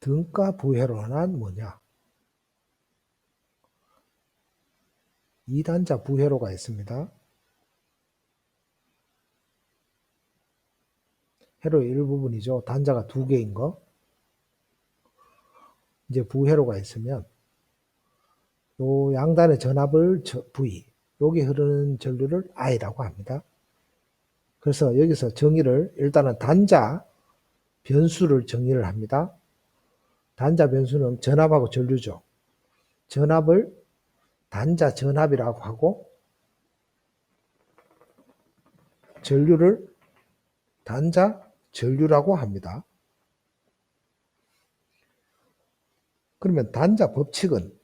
등가 부회로란 뭐냐? 이단자 부회로가 있습니다. 회로의 일부분이죠. 단자가 두 개인 거. 이제 부회로가 있으면 요 양단의 전압을 V, 여기 흐르는 전류를 I라고 합니다. 그래서 여기서 정의를 일단은 단자 변수를 정의를 합니다. 단자 변수는 전압하고 전류죠. 전압을 단자 전압이라고 하고 전류를 단자 전류라고 합니다. 그러면 단자 법칙은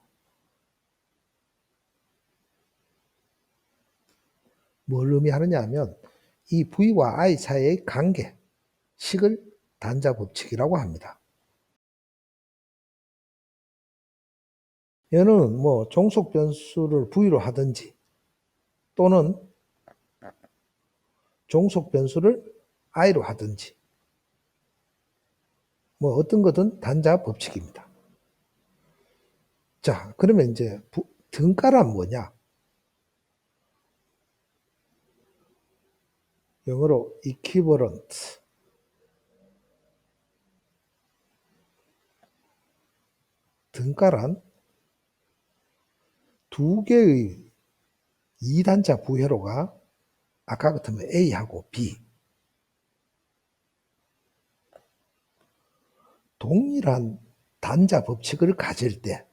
뭘 의미하느냐 하면 이 V와 I 사이의 관계, 식을 단자 법칙이라고 합니다. 얘는 뭐 종속 변수를 V로 하든지 또는 종속 변수를 I로 하든지 뭐 어떤 거든 단자 법칙입니다. 자, 그러면 이제 등가란 뭐냐? 영어로 equivalent 등가란 두 개의 2단자 부회로가 아까 같으면 A하고 B 동일한 단자 법칙을 가질 때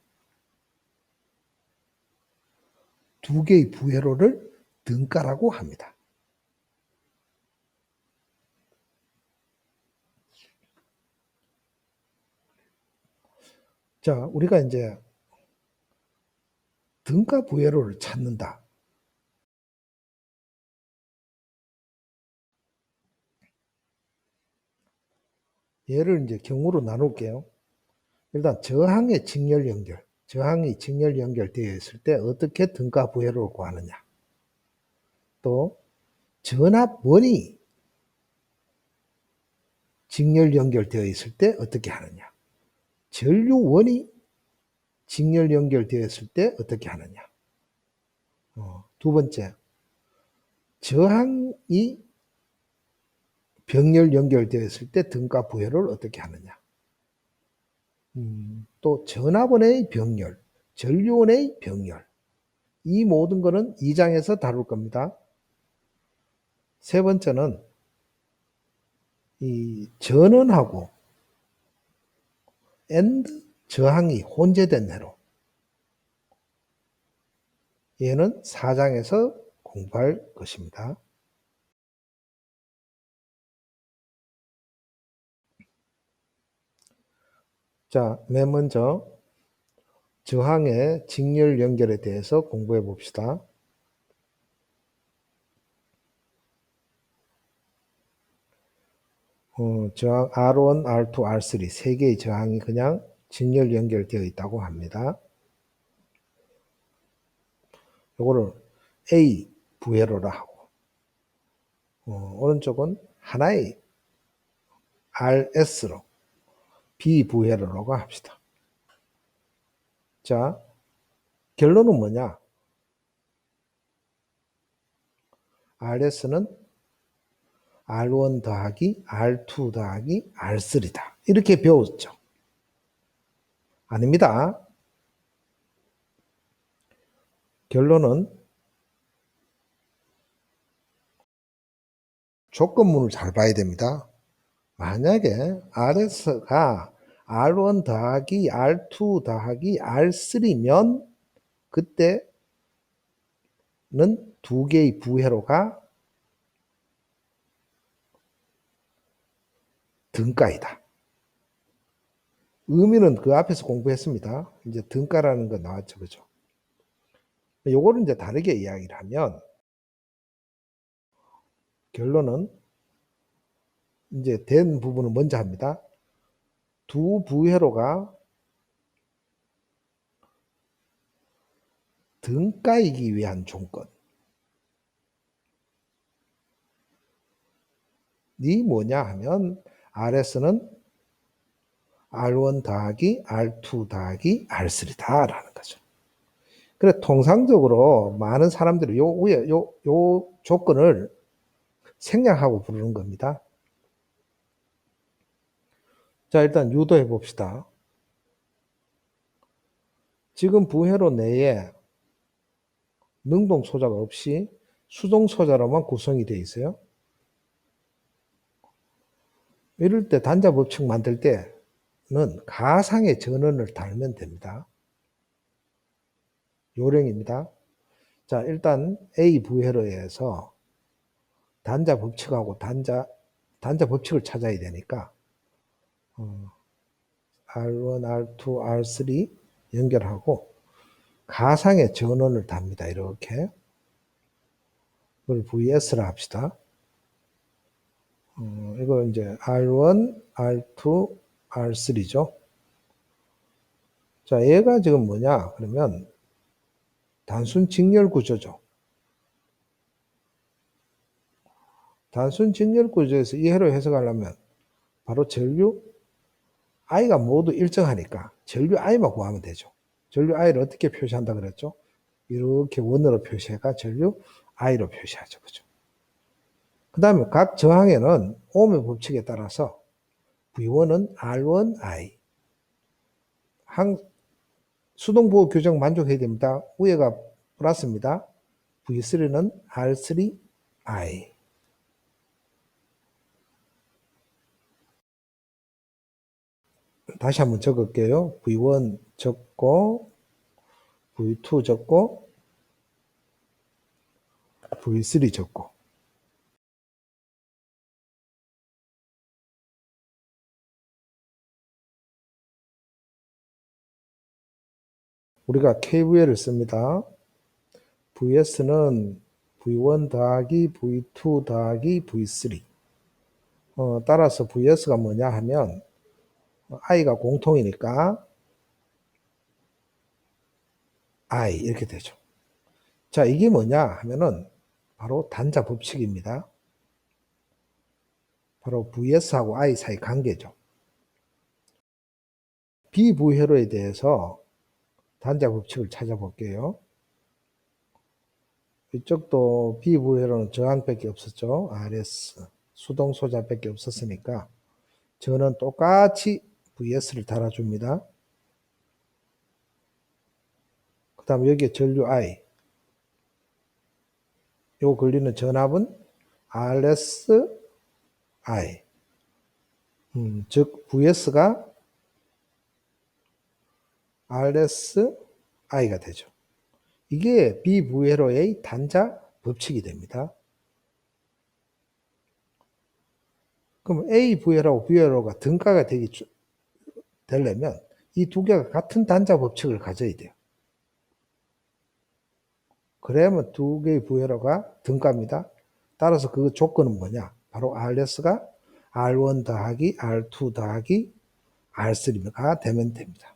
두 개의 부회로를 등가라고 합니다. 자, 우리가 이제 등가 부회로를 찾는다. 얘를 이제 경우로 나눌게요. 일단 저항의 직렬 연결, 저항이 직렬 연결되어 있을 때 어떻게 등가 부회로를 구하느냐. 또 전압원이 직렬 연결되어 있을 때 어떻게 하느냐. 전류원이 직렬 연결되어 있을 때 어떻게 하느냐. 어, 두 번째, 저항이 병렬 연결되어 있을 때 등가 부여를 어떻게 하느냐. 음, 또 전압원의 병렬, 전류원의 병렬. 이 모든 것은 2장에서 다룰 겁니다. 세 번째는 이 전원하고 엔드 저항이 혼재된 회로. 얘는 4장에서 공부할 것입니다. 자, 맨 먼저 저항의 직렬 연결에 대해서 공부해 봅시다. 어, 저항 R1, R2, R3 세 개의 저항이 그냥 직렬 연결되어 있다고 합니다. 요거를 A 부회로라 하고 어, 오른쪽은 하나의 RS로 비부회로라고 합시다. 자, 결론은 뭐냐? RS는 R1 더하기 R2 더하기 R3다. 이렇게 배웠죠. 아닙니다. 결론은 조건문을 잘 봐야 됩니다. 만약에 RS가 R1 더하기 R2 더하기 R3면 그때는 두 개의 부회로가 등가이다. 의미는 그 앞에서 공부했습니다. 이제 등가라는 거 나왔죠. 그죠? 요거를 이제 다르게 이야기를 하면 결론은 이제 된 부분은 먼저 합니다. 두 부회로가 등가이기 위한 조건. 이 뭐냐 하면 RS는 R1 더하기 R2 더하기 R3다라는 거죠. 그래 통상적으로 많은 사람들이 요 위에 요, 요 조건을 생략하고 부르는 겁니다. 자, 일단 유도해 봅시다. 지금 부회로 내에 능동 소자가 없이 수동 소자로만 구성이 되어 있어요. 이럴 때 단자 법칙 만들 때 는 가상의 전원을 달면 됩니다. 요령입니다. 자, 일단 A 부회로에서 단자 법칙하고 단자, 단자 법칙을 찾아야 되니까, 어, R1, R2, R3 연결하고, 가상의 전원을 답니다. 이렇게. 그걸 VS라 합시다. 어, 이거 이제 R1, R2, R3죠. 자, 얘가 지금 뭐냐? 그러면 단순 직렬 구조죠. 단순 직렬 구조에서 이해로 해석하려면 바로 전류 i가 모두 일정하니까 전류 i만 구하면 되죠. 전류 i를 어떻게 표시한다 그랬죠? 이렇게 원으로 표시해가 전류 i로 표시하죠. 그죠? 그 다음에 각 저항에는 오음의 법칙에 따라서 V1은 R1I 항 수동보호 규정 만족해야 됩니다. 위에가 플러스입니다. V3는 R3I 다시 한번 적을게요. V1 적고 V2 적고 V3 적고 우리가 KVL을 씁니다. VS는 V1 더하기 V2 더하기 V3 어, 따라서 VS가 뭐냐 하면 i가 공통이니까 i 이렇게 되죠. 자, 이게 뭐냐 하면은 바로 단자 법칙입니다. 바로 VS하고 I 사이 관계죠. 비부회로에 대해서 단자 법칙을 찾아볼게요. 이쪽도 비부회로는 저항밖에 없었죠. RS 수동 소자밖에 없었으니까 저는 똑같이 VS를 달아줍니다. 그 다음 여기에 전류 I 요 걸리는 전압은 RS I 음, 즉 VS가 RS I가 되죠. 이게 BVLO의 단자 법칙이 됩니다. 그럼 AVL하고 VLO가 등가가 되기 되려면 이 두 개가 같은 단자 법칙을 가져야 돼요. 그래야만 두 개의 VLO가 등가입니다. 따라서 그 조건은 뭐냐? 바로 RS가 R1 더하기 R2 더하기 R3가 되면 됩니다.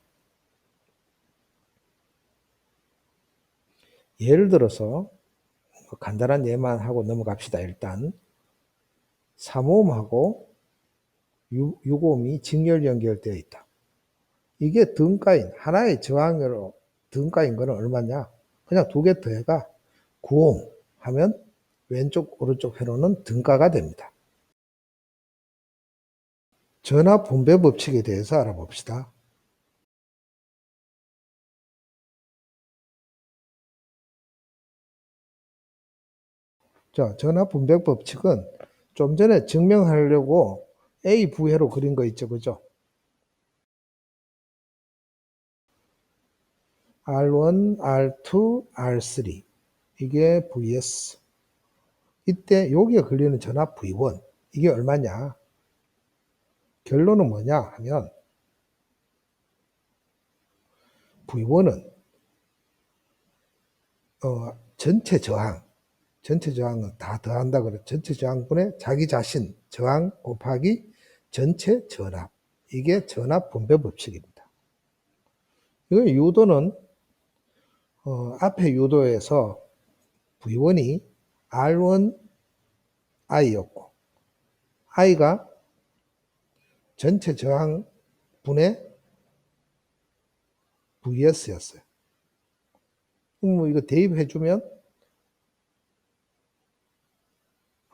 예를 들어서 뭐 간단한 예만 하고 넘어갑시다. 일단 3옴하고 6옴이 직렬 연결되어 있다. 이게 등가인 하나의 저항으로 등가인 거는 얼마냐? 그냥 두 개 더해가 9옴 하면 왼쪽 오른쪽 회로는 등가가 됩니다. 전압 분배 법칙에 대해서 알아봅시다. 자, 전압 분배 법칙은 좀 전에 증명하려고 A 부회로 그린 거 있죠. 그죠? R1, R2, R3 이게 VS 이때 여기에 걸리는 전압 V1 이게 얼마냐 결론은 뭐냐 하면 V1은 어, 전체 저항 전체 저항은 다 더한다 그래. 전체 저항분의 자기 자신 저항 곱하기 전체 전압. 이게 전압 분배 법칙입니다. 이거 유도는 어, 앞에 유도에서 V1이 R1 I였고 I가 전체 저항 분의 VS였어요. 그럼 뭐 이거 대입해주면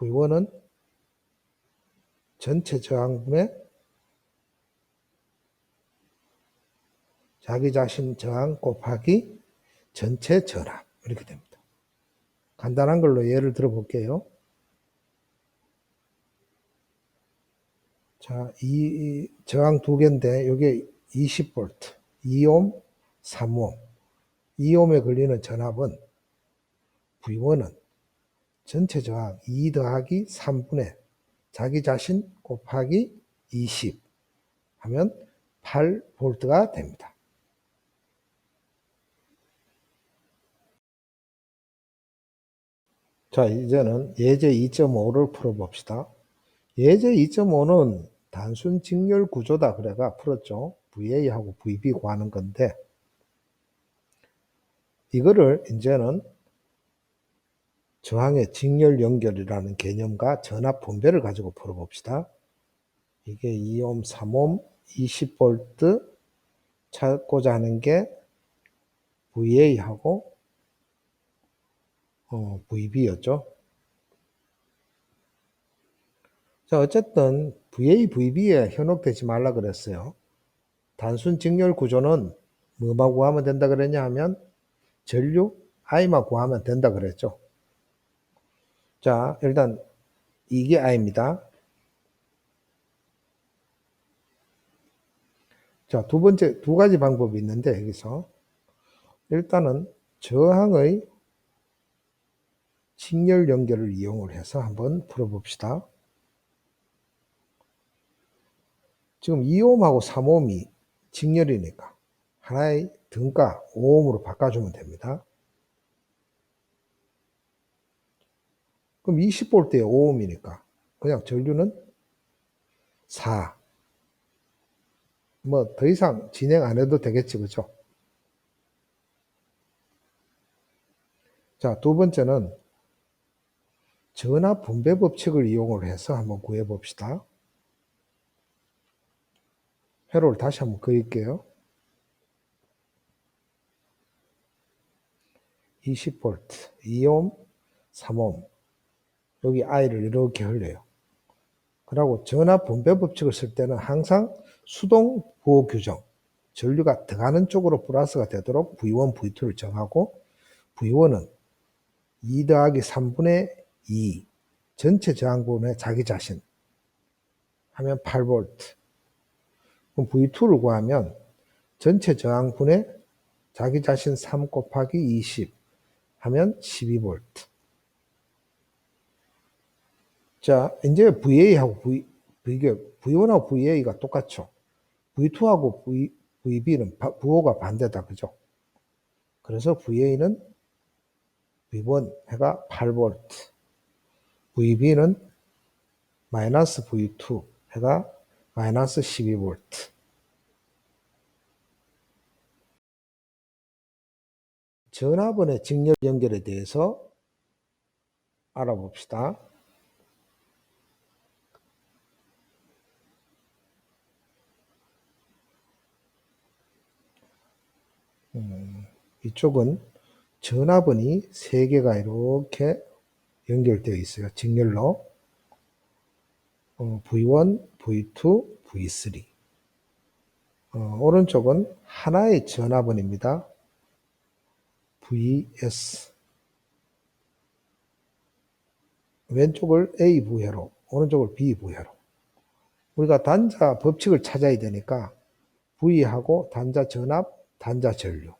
V1은 전체 저항분의 자기 자신 저항 곱하기 전체 전압 이렇게 됩니다. 간단한 걸로 예를 들어 볼게요. 자, 이 저항 두 개인데 이게 20V, 2옴, 3옴. 2옴에 걸리는 전압은 V1은 전체 저항 2 더하기 3분의 자기 자신 곱하기 20 하면 8V가 됩니다. 자, 이제는 예제 2.5를 풀어봅시다. 예제 2.5는 단순 직렬 구조다 그래가 풀었죠. VA하고 VB 구하는 건데 이거를 이제는 저항의 직렬 연결이라는 개념과 전압 분배를 가지고 풀어봅시다. 이게 2옴, 3옴, 20V 찾고자 하는 게 VA하고 어, VB였죠. 자, 어쨌든 VA, VB에 현혹되지 말라 그랬어요. 단순 직렬 구조는 뭐만 구하면 된다 그랬냐 하면 전류 I만 구하면 된다 그랬죠. 자, 일단 이게 I입니다. 자, 두 번째 두 가지 방법이 있는데 여기서 일단은 저항의 직렬 연결을 이용을 해서 한번 풀어봅시다. 지금 2옴하고 3옴이 직렬이니까 하나의 등가 5옴으로 바꿔주면 됩니다. 그럼 20볼트에 5옴이니까 그냥 전류는 4. 뭐 더 이상 진행 안 해도 되겠지 그죠? 자, 두 번째는 전압 분배 법칙을 이용을 해서 한번 구해 봅시다. 회로를 다시 한번 그릴게요. 20V, 2옴, 3옴. 여기 I를 이렇게 흘려요. 그리고 전압 분배 법칙을 쓸 때는 항상 수동 부호 규정, 전류가 들어가는 쪽으로 플러스가 되도록 V1, V2를 정하고 V1은 2 더하기 3분의 2 전체 저항분의 자기 자신 하면 8V 그럼 V2를 구하면 전체 저항분의 자기 자신 3 곱하기 20 하면 12V 자 이제 VA하고 V, 비교 V1하고 VA가 똑같죠. V2하고 v, VB는 부호가 반대다. 그죠? 그래서 VA는 V1 해가 8V VB는 마이너스 V2 해가 마이너스 12V 전압원의 직렬 연결에 대해서 알아봅시다. 음, 이쪽은 전압원이 3개가 이렇게 연결되어 있어요. 직렬로. 어, V1, V2, V3. 어, 오른쪽은 하나의 전압원입니다. VS. 왼쪽을 A 부회로, 오른쪽을 B 부회로. 우리가 단자 법칙을 찾아야 되니까 V하고 단자 전압, 단자 전류,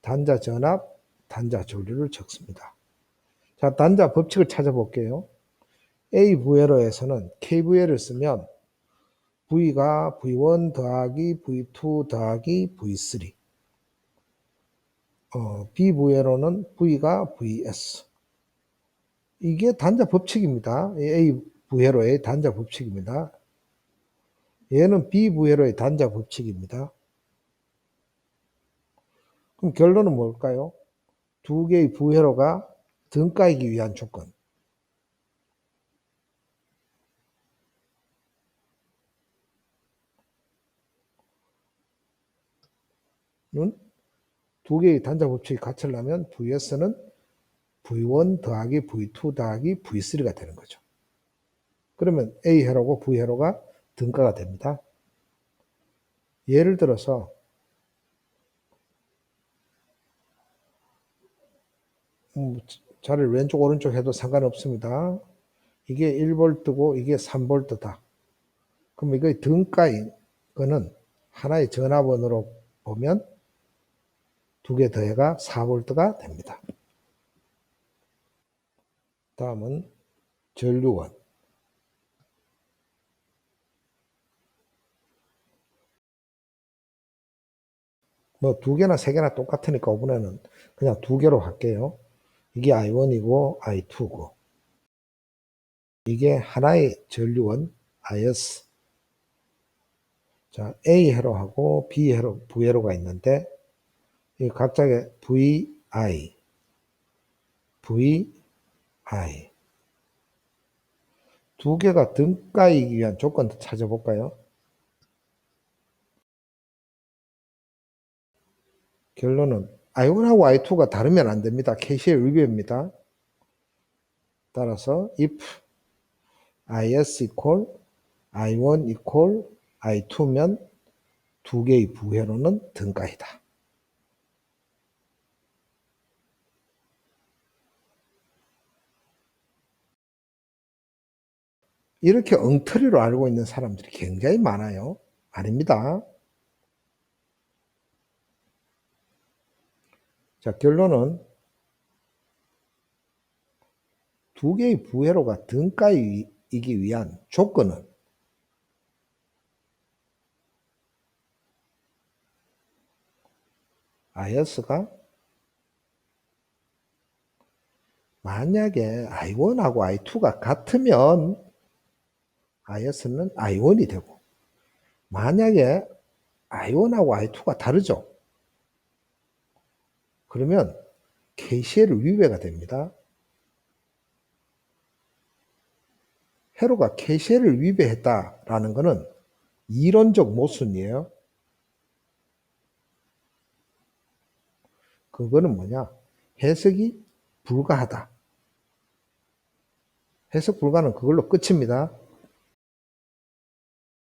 단자 전압, 단자 전류를 적습니다. 자, 단자 법칙을 찾아볼게요. A 부회로에서는 KVL을 쓰면 V가 V1 더하기 V2 더하기 V3 어, B 부회로는 V가 VS 이게 단자 법칙입니다. A 부회로의 단자 법칙입니다. 얘는 B 부회로의 단자 법칙입니다. 그럼 결론은 뭘까요? 두 개의 부회로가 등가이기 위한 조건. 두 개의 단자 법칙이 같으려면 VS는 V1 더하기 V2 더하기 V3가 되는 거죠. 그러면 A 회로고 V 회로가 등가가 됩니다. 예를 들어서 자를 왼쪽 오른쪽 해도 상관없습니다. 이게 1V고 이게 3V다. 그럼 이거 등가인 거는 하나의 전압원으로 보면 두 개 더해가 4V가 됩니다. 다음은 전류원. 뭐 두 개나 세 개나 똑같으니까 이번에는 그냥 두 개로 할게요. 이게 I1이고 I2고. 이게 하나의 전류원 IS 자 A 회로하고 B 회로, V 회로가 있는데 이 각각의 VI VI 두 개가 등가이기 위한 조건 찾아볼까요? 결론은 I1하고 I2가 다르면 안 됩니다. KCL 위배입니다. 따라서 if IS equal I1 equal I2면 두 개의 부회로는 등가이다. 이렇게 엉터리로 알고 있는 사람들이 굉장히 많아요. 아닙니다. 자, 결론은 두 개의 부회로가 등가이기 위한 조건은 IS가 만약에 I1하고 I2가 같으면 IS는 I1이 되고 만약에 I1하고 I2가 다르죠. 그러면 KCL 위배가 됩니다. 회로가 KCL을 위배했다라는 것은 이론적 모순이에요. 그거는 뭐냐? 해석이 불가하다. 해석 불가는 그걸로 끝입니다.